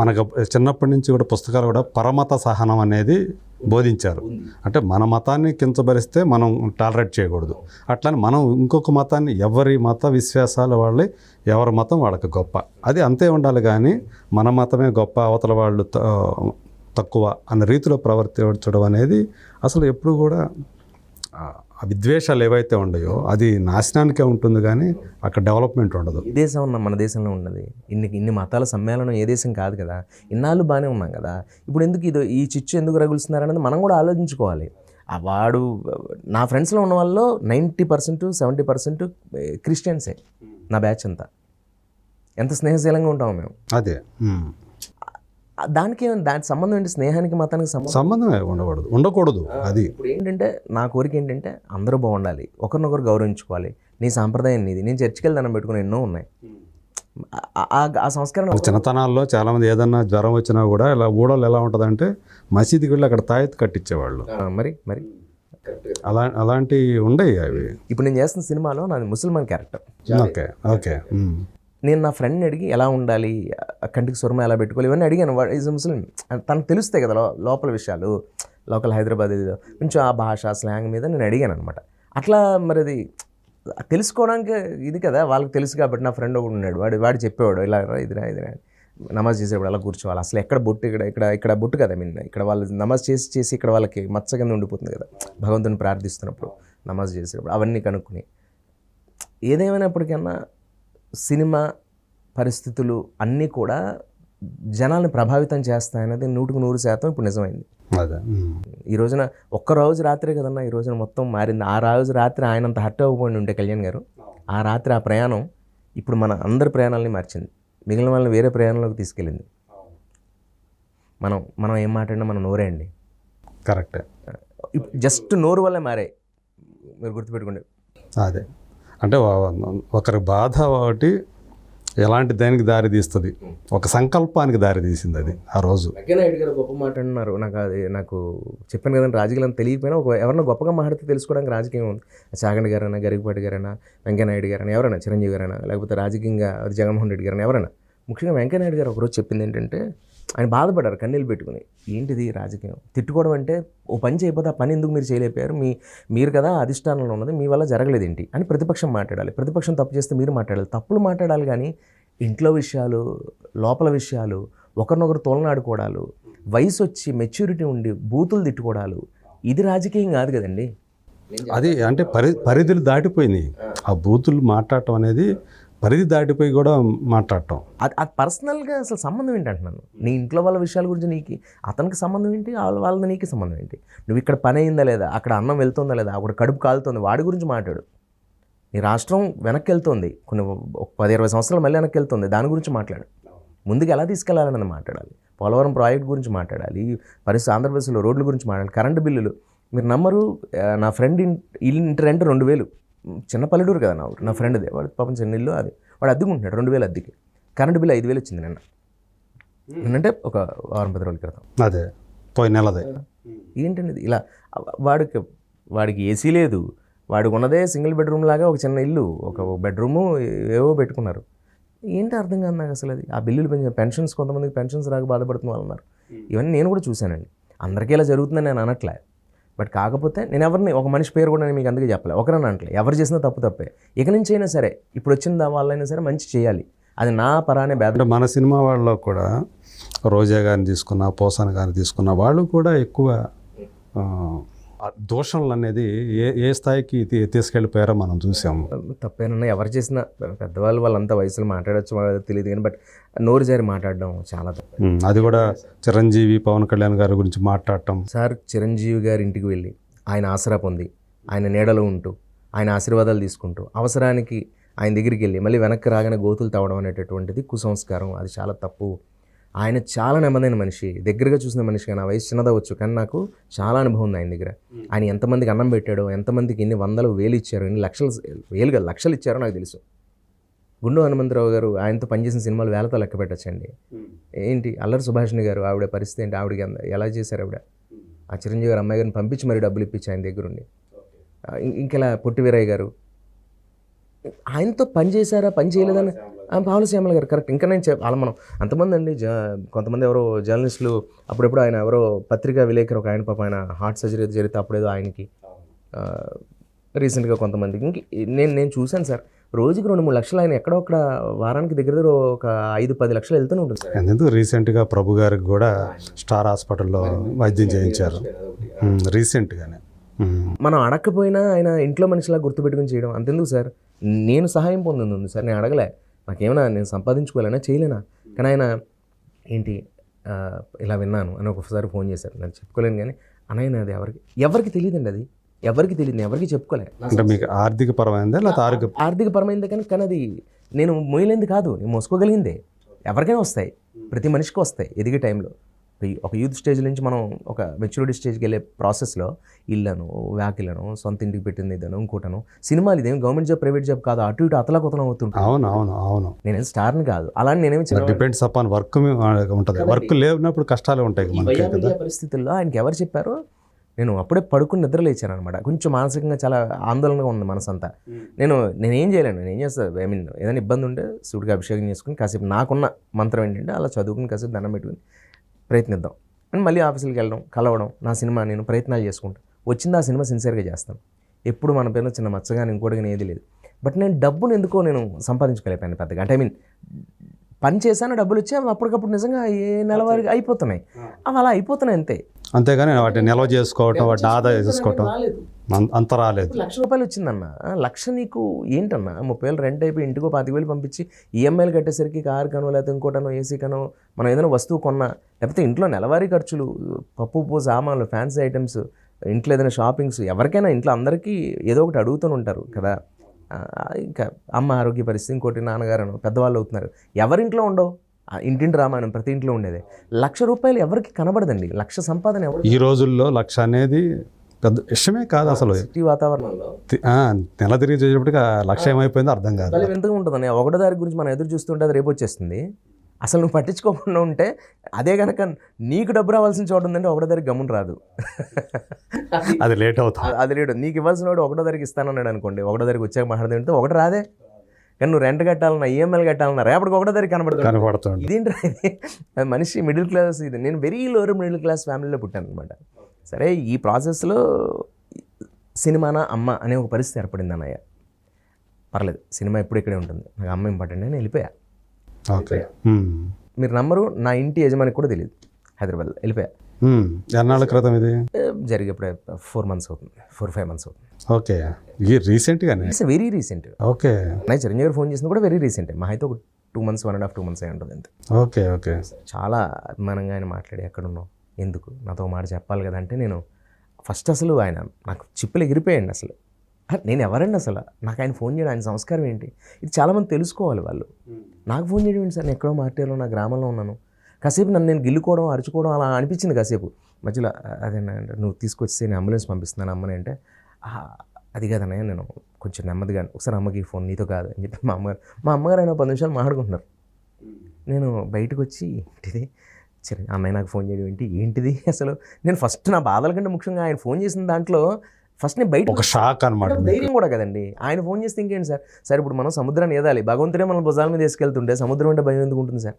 మనకు చిన్నప్పటి నుంచి కూడా పుస్తకాలు కూడా పరమత సహనం అనేది బోధించారు. అంటే మన మతాన్ని కించబరిస్తే మనం టాలరేట్ చేయకూడదు. అట్లని మనం ఇంకొక మతాన్ని ఎవరి మత విశ్వాసాల వాళ్ళే ఎవరి మతం వాళ్ళకి గొప్ప. అది అంతే ఉండాలి కానీ మన మతమే గొప్ప అవతల వాళ్ళు తక్కువ అన్న రీతిలో ప్రవర్తించడం అనేది అసలు ఎప్పుడు కూడా విద్వేషాలు ఏవైతే ఉన్నాయో అది నాశనానికే ఉంటుంది కానీ అక్కడ డెవలప్మెంట్ ఉండదు. ఈ దేశం ఉన్న మన దేశంలో ఉన్నది. ఇన్ని ఇన్ని మతాల సమ్మేళనం ఏ దేశం కాదు కదా. ఇన్నాళ్ళు బాగానే ఉన్నాం కదా. ఇప్పుడు ఎందుకు ఇది ఈ చిచ్చు ఎందుకు రగులుస్తున్నారనేది మనం కూడా ఆలోచించుకోవాలి. ఆ వాడు నా ఫ్రెండ్స్లో ఉన్న వాళ్ళలో నైంటీ పర్సెంట్ సెవెంటీ పర్సెంట్ క్రిస్టియన్సే నా బ్యాచ్ అంతా. ఎంత స్నేహశీలంగా ఉంటాము మేము. అదే. దానికి దానికి సంబంధం ఏంటి? స్నేహానికి మతానికి సంబంధం? సంబంధమే ఉండకూడదు. ఉండకూడదు. అది. ఇప్పుడు ఏంటంటే నా కోరిక ఏంటంటే అందరూ బాగుండాలి. ఒకరినొకరు గౌరవించుకోవాలి. నీ సాంప్రదాయం నీది. నేను చర్చికి వెళ్దాను పెట్టుకుని ఎన్నో ఉన్నాయి. ఆ- సంస్కరణ చిన్నతనాల్లో చాలామంది ఏదన్నా జ్వరం వచ్చినా కూడా ఇలా ఊడలు ఎలా ఉంటుందంటే మసీదుకి వెళ్ళి అక్కడ తాయెత్తు కట్టించేవాళ్ళు. మరి మరి. అలా అలాంటివి ఉండయి అవి? ఇప్పుడు నేను చేస్తున్న సినిమాలో నాది ముసల్మాన్ క్యారెక్టర్. Okay okay. నేను నా ఫ్రెండ్ని అడిగి ఎలా ఉండాలి? కంటికి సురమ ఎలా పెట్టుకోవాలి? ఇవన్నీ అడిగాను. వాడు ఈజ్ ముస్లిం. తనకు తెలుస్తాయి కదా లోపల విషయాలు. లోకల్ హైదరాబాద్ కొంచెం ఆ భాష స్లాంగ్ మీద నేను అడిగాను అనమాట అట్లా మరి అది తెలుసుకోవడానికి ఇది కదా. వాళ్ళకి తెలుసు కాబట్టి నా ఫ్రెండ్ ఒకడు ఉన్నాడు. వాడు వాడు చెప్పేవాడు ఇలా ఇదిరా ఇదిరా నమాజ్ చేసేవాడు అలా కూర్చోవాలి. అసలు ఎక్కడ బొట్టు ఇక్కడ ఇక్కడ ఇక్కడ బొట్టు కదా మీన్ ఇక్కడ వాళ్ళు నమాజ్ చేసి చేసి ఇక్కడ వాళ్ళకి మచ్చ కింద ఉండిపోతుంది కదా. భగవంతుని ప్రార్థిస్తున్నప్పుడు నమాజ్ చేసేటప్పుడు అవన్నీ కనుక్కుని. ఏదేమైనప్పటికన్నా సినిమా పరిస్థితులు అన్నీ కూడా జనాల్ని ప్రభావితం చేస్తాయన్నది నూటికి నూరు శాతం ఇప్పుడు నిజమైంది. ఈ రోజున ఒక్క రోజు రాత్రే కదన్నా ఈ రోజున మొత్తం మారింది. ఆ రోజు రాత్రి ఆయనంత హర్ట్ అవ్వకపోయి ఉంటే కళ్యాణ్ గారు. ఆ రాత్రి ఆ ప్రయాణం ఇప్పుడు మన అందరి ప్రయాణాలని మార్చింది. మిగిలిన వాళ్ళని వేరే ప్రయాణంలోకి తీసుకెళ్ళింది. మనం మనం ఏం మాట్లాడినా మనం నోరే అండి. కరెక్టే. జస్ట్ నోరు వల్లే మారాయి. మీరు గుర్తుపెట్టుకోండి. అదే. అంటే ఒకరి బాధ ఒకటి ఎలాంటి దానికి దారి తీస్తుంది? ఒక సంకల్పానికి దారి తీసింది అది ఆ రోజు. వెంకయ్యనాయుడు గారు గొప్ప మాట అన్నారు. నాకు అది నాకు చెప్పాను కదండి రాజకీయాలు తెలియకపోయినా ఒక ఎవరైనా గొప్పగా మాట్లాడితే తెలుసుకోవడానికి రాజకీయం ఉంది. చాగండి గారైనా గరికపాటి గారైనా వెంకయ్యనాయుడు గారైనా ఎవరైనా చిరంజీవి గారైనా లేకపోతే రాజకీయంగా జగన్మోహన్ రెడ్డి గారైనా ఎవరైనా. ముఖ్యంగా వెంకయ్యనాయుడు గారు ఒకరోజు చెప్పింది ఏంటంటే ఆయన బాధపడారు కన్నీళ్ళు పెట్టుకుని. ఏంటిది రాజకీయం? తిట్టుకోవడం అంటే ఓ పని చేయకపోతే ఆ పని ఎందుకు మీరు చేయలేకపోయారు? మీ మీరు కదా అధిష్టానంలో ఉన్నది మీ వల్ల జరగలేదు ఏంటి అని ప్రతిపక్షం మాట్లాడాలి. ప్రతిపక్షం తప్పు చేస్తే మీరు మాట్లాడాలి. తప్పులు మాట్లాడాలి కానీ ఇంట్లో విషయాలు లోపల విషయాలు ఒకరినొకరు తోలనాడుకోవడాలు వయసు వచ్చి మెచ్యూరిటీ ఉండి బూతులు తిట్టుకోవడాలు ఇది రాజకీయం కాదు కదండి. అది అంటే పరి పరిధులు దాటిపోయింది ఆ బూతులు మాట్లాడటం అనేది పరిధి దాటిపోయి కూడా మాట్లాడటం. అది పర్సనల్గా అసలు సంబంధం ఏంటి అంటున్నాను? నీ ఇంట్లో వాళ్ళ విషయాల గురించి నీకు అతనికి సంబంధం ఏంటి? వాళ్ళ వాళ్ళది నీకు సంబంధం ఏంటి? నువ్వు ఇక్కడ పని అయిందా లేదా? అక్కడ అన్నం వెళ్తుందా లేదా? అక్కడ కడుపు కాలుతుంది. వాడి గురించి మాట్లాడు. నీ రాష్ట్రం వెనక్కి వెళ్తుంది. కొన్ని ఒక పది ఇరవై సంవత్సరాలు మళ్ళీ వెనక్కి వెళ్తుంది. దాని గురించి మాట్లాడు. ముందుకు ఎలా తీసుకెళ్ళాలని మాట్లాడాలి. పోలవరం ప్రాజెక్ట్ గురించి మాట్లాడాలి. పరిస్థితి ఆంధ్రప్రదేశ్లో రోడ్ల గురించి మాట్లాడాలి. కరెంటు బిల్లులు. మీరు నమ్మరు నా ఫ్రెండ్ ఇల్లు ఇంటి రెంట్ రెండు వేలు. చిన్న పల్లెటూరు కదా నా ఊరు. నా ఫ్రెండ్దే వాడు పాపం చిన్న ఇల్లు అది. వాడు అద్దెకుంటున్నాడు రెండు వేలు అద్దెకి. కరెంటు బిల్లు ఐదు వేలు వచ్చింది నిన్న. నిన్నంటే ఒక వారం పది రోజుల క్రితం. అదే. పోయిన నెలదే. ఏంటండి ఇది? ఇలా వాడికి వాడికి ఏసీ లేదు. వాడికి ఉన్నదే సింగిల్ బెడ్రూమ్ లాగా ఒక చిన్న ఇల్లు ఒక బెడ్రూము ఏవో పెట్టుకున్నారు. ఏంటి అర్థం కాదు నాకు అసలు అది? ఆ బిల్లులు పెంచిన పెన్షన్స్ కొంతమందికి పెన్షన్స్ రాక బాధపడుతున్న వాళ్ళు ఉన్నారు ఇవన్నీ నేను కూడా చూశానండి. అందరికీ ఇలా జరుగుతుందని నేను అనట్లే. బట్ కాకపోతే నేను ఎవరిని ఒక మనిషి పేరు కూడా నేను మీకు అందుకే చెప్పలే. ఒకరని అంటలే ఎవరు చేసినా తప్పు తప్పే. ఇక నుంచి అయినా సరే ఇప్పుడు వచ్చిన వాళ్ళైనా సరే మంచి చేయాలి. అది నా పరానే బేద మన సినిమా వాళ్ళలో కూడా రోజా గారిని తీసుకున్న పోసాన గారిని తీసుకున్న వాళ్ళు కూడా ఎక్కువ దూషణలు అనేది ఏ ఏ స్థాయికి తీసుకెళ్ళిపోయారో మనం చూసాము. తప్పేనన్నా ఎవరు చేసినా పెద్దవాళ్ళు వాళ్ళంతా వయసులో మాట్లాడచ్చు తెలియదు కానీ బట్ నోరు జారి మాట్లాడడం చాలా తప్పు. అది కూడా చిరంజీవి పవన్ కళ్యాణ్ గారి గురించి మాట్లాడటం. సార్ చిరంజీవి గారి ఇంటికి వెళ్ళి ఆయన ఆసరా పొంది ఆయన నీడలో ఉంటూ ఆయన ఆశీర్వాదాలు తీసుకుంటూ అవసరానికి ఆయన దగ్గరికి వెళ్ళి మళ్ళీ వెనక్కి రాగానే గోతులు తవ్వడం అనేటటువంటిది కుసంస్కారం. అది చాలా తప్పు. ఆయన చాలా నెమ్మదైన మనిషి దగ్గరగా చూసిన మనిషి కానీ ఆ వయసు చిన్నదవచ్చు కానీ నాకు చాలా అనుభవం ఉంది ఆయన దగ్గర. ఆయన ఎంతమందికి అన్నం పెట్టాడో ఎంతమందికి ఎన్ని వందలు వేలు ఇచ్చారో ఎన్ని లక్షలు వేలు కాదు లక్షలు ఇచ్చారో నాకు తెలుసు. గుండు హనుమంతరావు గారు ఆయనతో పనిచేసిన సినిమాలు వేలతో లెక్క పెట్టచ్చండి. ఏంటి? అల్లరి సుభాషిణి గారు ఆవిడ పరిస్థితి ఏంటి? ఆవిడకి ఎలా చేశారు ఆవిడ? ఆ చిరంజీవి గారు అమ్మాయి గారిని పంపించి మరి డబ్బులు ఇప్పించి ఆయన దగ్గరుండి. ఇంకెలా పొట్టి వీరయ్య గారు? ఆయనతో పని చేశారా? పని చేయలేదని పావుల శ్యామల గారు కరెక్ట్. ఇంకా నేను అలా మనం అంతమంది అండి జ కొంతమంది ఎవరో జర్నలిస్టులు అప్పుడెప్పుడు ఆయన ఎవరో పత్రికా విలేకరు ఒక ఆయన పాప ఆయన హార్ట్ సర్జరీ జరిగితే అప్పుడేదో ఆయనకి. రీసెంట్గా కొంతమందికి. ఇంక నేను నేను చూశాను సార్. రోజుకి రెండు మూడు లక్షలు ఆయన ఎక్కడో అక్కడ వారానికి దగ్గర దగ్గర ఒక ఐదు పది లక్షలు వెళ్తూనే ఉంటుంది సార్. ఎందుకు రీసెంట్గా ప్రభు గారికి కూడా స్టార్ హాస్పిటల్లో వైద్యం చేయించారు. రీసెంట్గానే. మనం అడగకపోయినా ఆయన ఇంట్లో మనిషిలా గుర్తుపెట్టుకుని చేయడం అంతెందుకు సార్? నేను సహాయం పొందింది ఉంది సార్ నేను అడగలే. నాకేమైనా నేను సంపాదించుకోవాలన్నా చేయలేనా? కానీ ఆయన ఏంటి ఇలా విన్నాను అని ఒకసారి ఫోన్ చేశారు. నేను చెప్పుకోలేను కానీ అనయ్య అది ఎవరికి ఎవరికి తెలియదండి అది? ఎవరికి తెలియదు ఎవరికి చెప్పుకోలే. అంటే మీకు ఆర్థిక పరమైందా ఆరోగ్య ఆర్థిక పరమైంది కానీ కానీ అది నేను మోయలేంది కాదు నేను మోసుకోగలిగిందే. ఎవరికైనా వస్తాయి ప్రతి మనిషికి వస్తాయి ఎదిగే టైంలో. ఒక- ఒక యూత్ స్టేజ్ నుంచి మనం ఒక మెచ్యూరిటీ స్టేజ్కి వెళ్ళే ప్రాసెస్లో ఇల్లను వ్యాకిలను సొంత ఇంటికి పెట్టింది ఇదను ఇంకోటను సినిమాలు ఇదేం గవర్నమెంట్ జాబ్ ప్రైవేట్ జాబ్ కాదు అటు ఇటు అతలకుతలం అవుతుంటాను అవును అవును అవును. నేనేం స్టార్ని కాదు. అలాంటి నేనేమి చిన్న డిపెండ్స్ అపాన్ వర్క్ ఉంటుంది. వర్క్ లేనప్పుడు కష్టాలు ఉంటాయి మనకి కదా? మీడియా పరిస్థితుల్లో ఆయనకి ఎవరు చెప్పారో నేను అప్పుడే పడుకుని నిద్ర లేచాను అనమాట కొంచెం మానసికంగా చాలా ఆందోళనగా ఉంది మనసు అంతా నేను నేను ఏం చేయలేను నేను ఏం చేస్తాను ఐ మీన్ ఏదైనా ఇబ్బంది ఉంటే శివుడికి అభిషేకం చేసుకుని కాసేపు నాకున్న మంత్రం ఏంటంటే అలా చదువుకుని కాసేపు దండం పెట్టుకుని ప్రయత్నిద్దాం. అని మళ్ళీ ఆఫీసులకి వెళ్ళడం కలవడం నా సినిమా నేను ప్రయత్నాలు చేసుకుంటాను వచ్చింది ఆ సినిమా సిన్సియర్గా చేస్తాను. ఎప్పుడు మన పేరున చిన్న మచ్చగాని ఇంకోటి కానీ ఏది లేదు. బట్ నేను డబ్బును ఎందుకో నేను సంపాదించుకోలేకపోయాను పెద్దగా. అంటే ఐ మీన్ పని చేశాను డబ్బులు వచ్చి అవి అప్పటికప్పుడు నిజంగా ఏ నెలవారికి అయిపోతున్నాయి. అవి అలా అయిపోతున్నాయి అంతే. అంతేగాని వాటిని నిల్వ చేసుకోవటం వాటిని ఆదాయం చేసుకోవటం అంత రాలేదు. లక్ష రూపాయలు వచ్చిందన్న. లక్ష నీకు ఏంటన్నా? ముప్పై వేలు రెంట్ అయిపోయి ఇంటికో పాతిక వేలు పంపించి ఈఎంఐలు కట్టేసరికి కారు కనో లేకపోతే ఇంకోటనో ఏసీ కనో మనం ఏదైనా వస్తువు కొన్నా లేకపోతే ఇంట్లో నెలవారీ ఖర్చులు పప్పు ఉప్పు సామాన్లు ఫ్యాన్సీ ఐటమ్స్ ఇంట్లో ఏదైనా షాపింగ్స్ ఎవరికైనా ఇంట్లో అందరికీ ఏదో ఒకటి అడుగుతూనే ఉంటారు కదా. ఇంకా అమ్మ ఆరోగ్య పరిస్థితి ఇంకోటి నాన్నగారు పెద్దవాళ్ళు అవుతున్నారు. ఎవరింట్లో ఉండవు? ఇంటింటి రామాయణం ప్రతి ఇంట్లో ఉండేది. లక్ష రూపాయలు ఎవరికి కనబడదండి. లక్ష సంపాదన ఎవరు ఈ రోజుల్లో లక్ష అనేది పెద్ద విషయమే కాదు అసలు. సిటీ వాతావరణంలో. నెల తిరిగి చేసేప్పటికి ఆ లక్ష ఏమైపోయిందో అర్థం కాదు. వింతగా ఉంటుందని ఒకటో దారి గురించి మనం ఎదురు చూస్తుంటే అది రేపు వచ్చేస్తుంది. అసలు నువ్వు పట్టించుకోకుండా ఉంటే అదే కనుక నీకు డబ్బు రావాల్సిన చోట ఉందంటే ఒకటో దారికి గమ్మున రాదు. అది లేట్ అవుతుంది. అది- లేడు నీకు ఇవ్వాల్సిన వాడు ఒకటో దారికి ఇస్తానన్నాడు అనుకోండి. ఒకటో దారికి వచ్చాక మాట్లాడితే ఒకటి రాదే. కానీ నువ్వు రెంట్ కట్టాలన్నా ఈఎంఐలు కట్టాలన్నా రేపటికి ఒకటో దారికి కనబడుతుంది. ఇదేంటి మనిషి మిడిల్ క్లాస్ ఇది. నేను వెరీ లోవర్ మిడిల్ క్లాస్ ఫ్యామిలీలో పుట్టాను అనమాట సరే ఈ ప్రాసెస్లో సినిమానా అమ్మ అనే ఒక పరిస్థితి ఏర్పడింది అన్నయ్య. పర్లేదు సినిమా ఎప్పుడు ఇక్కడే ఉంటుంది. నాకు అమ్మ ఇంపార్టెంట్ నేను వెళ్ళిపోయా. మీరు నమ్మరు నా ఇంటి యజమానికి కూడా తెలియదు హైదరాబాద్ వెళ్ళిపోయా. ఎన్నాళ్ళ క్రితం ఇది? జరిగి ఇప్పుడే ఫోర్ మంత్స్ అవుతుంది ఫోర్ ఫైవ్ మంత్స్ అవుతుంది. ఓకే. ఈ రీసెంట్గానే? It's very recent okay. నా చిరంజీవి ఫోన్ చేసింది కూడా వెరీ రీసెంట్ మా అయితే ఒక two months one and half two months అయి ఉంటుంది అంతే. Okay okay. చాలా అభిమానంగా ఆయన మాట్లాడి ఎక్కడున్నావు? ఎందుకు? నాతో మాట చెప్పాలి కదా అంటే నేను ఫస్ట్ అసలు ఆయన నాకు చిప్పులు ఎగిరిపోయాయండి అసలు. నేను ఎవరండి అసలు? నాకు ఆయన ఫోన్ చేయడం ఆయన సంస్కారం ఏంటి? ఇది చాలామంది తెలుసుకోవాలి వాళ్ళు. నాకు ఫోన్ చేయడం ఏంటి సార్? నేను ఎక్కడో మార్టీలో నా గ్రామంలో ఉన్నాను. కాసేపు నన్ను నేను గిల్లుకోవడం అరుచుకోవడం అలా అనిపించింది కాసేపు. మధ్యలో "ఆ, అదే నా- నువ్వు తీసుకొచ్చి నేను అంబులెన్స్ పంపిస్తున్నాను అమ్మని అంటే "ఆ, అది కాదన్నయ్య నేను కొంచెం నెమ్మదిగా ఒకసారి అమ్మకి ఫోన్ నీతో కాదు అని చెప్పి మా అమ్మగారు మా అమ్మగారు ఆయన పది నిమిషాలు మాట్లాడుకుంటున్నారు. నేను బయటకు వచ్చి ఏంటిది? సరే అమ్మాయి నాకు ఫోన్ చేయడం ఏంటి? ఏంటిది? అసలు నేను ఫస్ట్ నా బాధల కంటే ముఖ్యంగా ఆయన ఫోన్ చేసిన దాంట్లో ఫస్ట్ నేను బయట ఒక షాక్ అనమాట ధైర్యం కూడా కదండి. ఆయన ఫోన్ చేస్తే ఇంకేంటి సార్? సార్ ఇప్పుడు మనం సముద్రాన్ని ఏదాలి? భగవంతుడే మన భుజాల మీద తీసుకెళ్తుంటే సముద్రం అంటే భయం ఎందుకు ఉంటుంది సార్?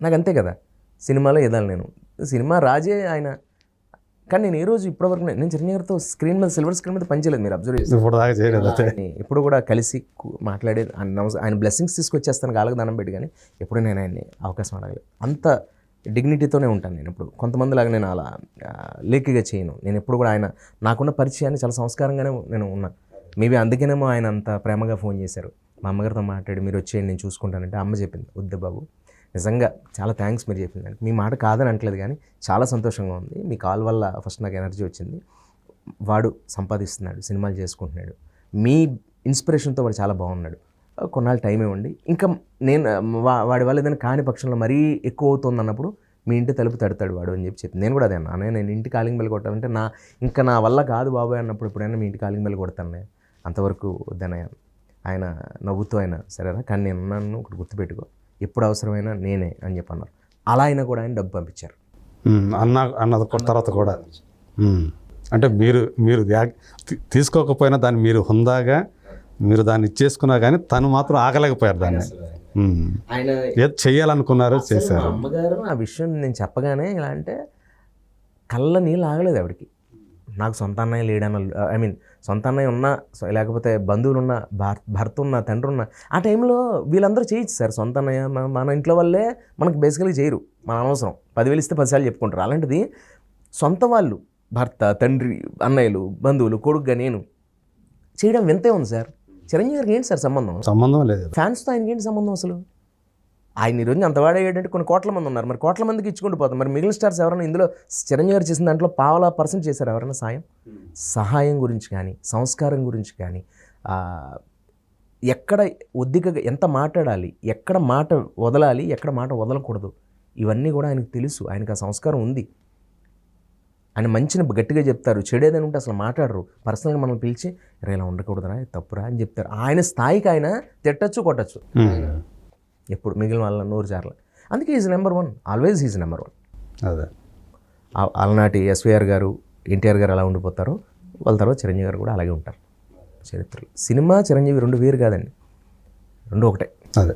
నాకు అంతే కదా. సినిమాలో ఏదాలి నేను? సినిమా రాజే ఆయన. కానీ నేను ఏ రోజు ఇప్పటివరకు నేను నేను చిరంజీవి గారితో స్క్రీన్ మీద సిల్వర్ స్క్రీన్ మీద పనిచేయలేదు మీరు అబ్జర్వ్ చేస్తే. ఇప్పుడు కూడా కలిసి కు- మాట్లాడే ఆయన బ్లెస్సింగ్స్ తీసుకొచ్చేస్తాను కాళ్ళకి దండం పెట్టి కానీ ఎప్పుడు నేను ఆయన్ని అవకాశం అడగలేదు. అంత డిగ్నిటీతోనే ఉంటాను నేను ఇప్పుడు కొంతమంది లాగా నేను అలా ఆ, లేకిగా చేయను. నేను ఎప్పుడు కూడా ఆయన నాకున్న పరిచయాన్ని చాలా సంస్కారంగానే నేను ఉన్నా. మేబీ అందుకేనేమో ఆయన అంత ప్రేమగా ఫోన్ చేశారు. మా అమ్మగారితో మాట్లాడి మీరు వచ్చేయండి నేను చూసుకుంటానంటే అమ్మ చెప్పింది. వద్దు బాబు. నిజంగా చాలా థ్యాంక్స్ మీరు చెప్పింది. దానికి మీ మాట కాదని అంటలేదు కానీ చాలా సంతోషంగా ఉంది. మీ కాల్ వల్ల ఫస్ట్ నాకు ఎనర్జీ వచ్చింది. వాడు సంపాదిస్తున్నాడు సినిమాలు చేసుకుంటున్నాడు. మీ ఇన్స్పిరేషన్తో వాడు చాలా బాగున్నాడు. కొన్నాళ్ళు టైం ఇవ్వండి ఇంకా నేను వా- వాడి వల్ల ఏదైనా కాని పక్షంలో మరీ ఎక్కువ అవుతుంది అన్నప్పుడు మీ ఇంటి తలుపు తడతాడు వాడు అని చెప్పి చెప్పింది నేను కూడా అదే అన్నా. నేను ఇంటి కాలింగ్ బెల్ కొట్టాలంటే నా ఇంకా నా వల్ల కాదు బాబాయ్ అన్నప్పుడు ఎప్పుడైనా మీ ఇంటి కాలింగ్ బెల్ కొడతాను అంతవరకు వద్దనయ్య ఆయన నవ్వుతూ ఆయన సరేనా కానీ నేను నన్ను ఒకటి గుర్తుపెట్టుకో. ఎప్పుడు అవసరమైనా నేనే అని చెప్పి అన్నారు. అలా అయినా కూడా ఆయన డబ్బు పంపించారు. అన్న అన్న తర్వాత కూడా. అంటే మీరు మీరు తీసుకోకపోయినా దాన్ని మీరు హుందాగా మీరు దాన్ని ఇచ్చేసుకున్నా కానీ తను మాత్రం ఆగలేకపోయారు దాన్ని. ఆయన ఏది చెయ్యాలనుకున్నారు మా చేశారు. అమ్మగారు ఆ విషయం నేను చెప్పగానే ఇలా అంటే కళ్ళ నీళ్ళు ఆగలేదు ఆవిడకి. నాకు సొంత అన్నయ్య లేడన్న ఐ మీన్ సొంత అన్నయ్య ఉన్నా సొ- లేకపోతే బంధువులు ఉన్న భర్- భర్త ఉన్న తండ్రి ఉన్న ఆ టైంలో వీళ్ళందరూ చేయొచ్చు సార్ సొంత అన్నయ్య మన- మన ఇంట్లో వాళ్ళే మనకు బేసికలీ చేయరు. మన అనవసరం. పదివేలు ఇస్తే పదిసార్లు చెప్పుకుంటారు. అలాంటిది సొంత వాళ్ళు భర్త తండ్రి అన్నయ్యలు బంధువులు కొడుకుగా నేను చేయడం వింతే ఉంది సార్. చిరంజీవి గారికి ఏంటి సార్ సంబంధం? సంబంధం లేదు. ఫ్యాన్స్తో ఆయనకి ఏంటి సంబంధం అసలు? ఆయన ఈరోజు అంత వాడేటంటే కొన్ని కోట్ల మంది ఉన్నారు. మరి కోట్ల మందికి ఇచ్చుకుంటూ పోతాం మరి మిగిలిన స్టార్స్ ఎవరైనా ఇందులో చిరంజీవి గారు చేసిన దాంట్లో పావలా పర్సెంట్ చేశారు ఎవరైనా సాయం? సహాయం గురించి కానీ సంస్కారం గురించి కానీ ఎక్కడ ఒద్దికగా ఎంత మాట్లాడాలి ఎక్కడ మాట వదలాలి ఎక్కడ మాట వదలకూడదు ఇవన్నీ కూడా ఆయనకు తెలుసు. ఆయనకు ఆ సంస్కారం ఉంది. ఆయన మంచిని గట్టిగా చెప్తారు. చెడేదని ఉంటే అసలు మాట్లాడరు. పర్సనల్గా మనం పిలిచి ఇలా ఉండకూడదురా తప్పురా అని చెప్తారు. ఆయన స్థాయికి ఆయన తిట్టచ్చు కొట్టచ్చు. ఉమ్. ఎప్పుడు మిగిలిన వాళ్ళ నూరు చార్ల అందుకే is number one always is number one అదే. అలనాటి ఎస్వీఆర్ గారు ఎన్టీఆర్ గారు అలా ఉండిపోతారు వాళ్ళ తర్వాత చిరంజీవి గారు కూడా అలాగే ఉంటారు. చరిత్రలో. సినిమా చిరంజీవి రెండు వేరు కాదండి. రెండు ఒకటే.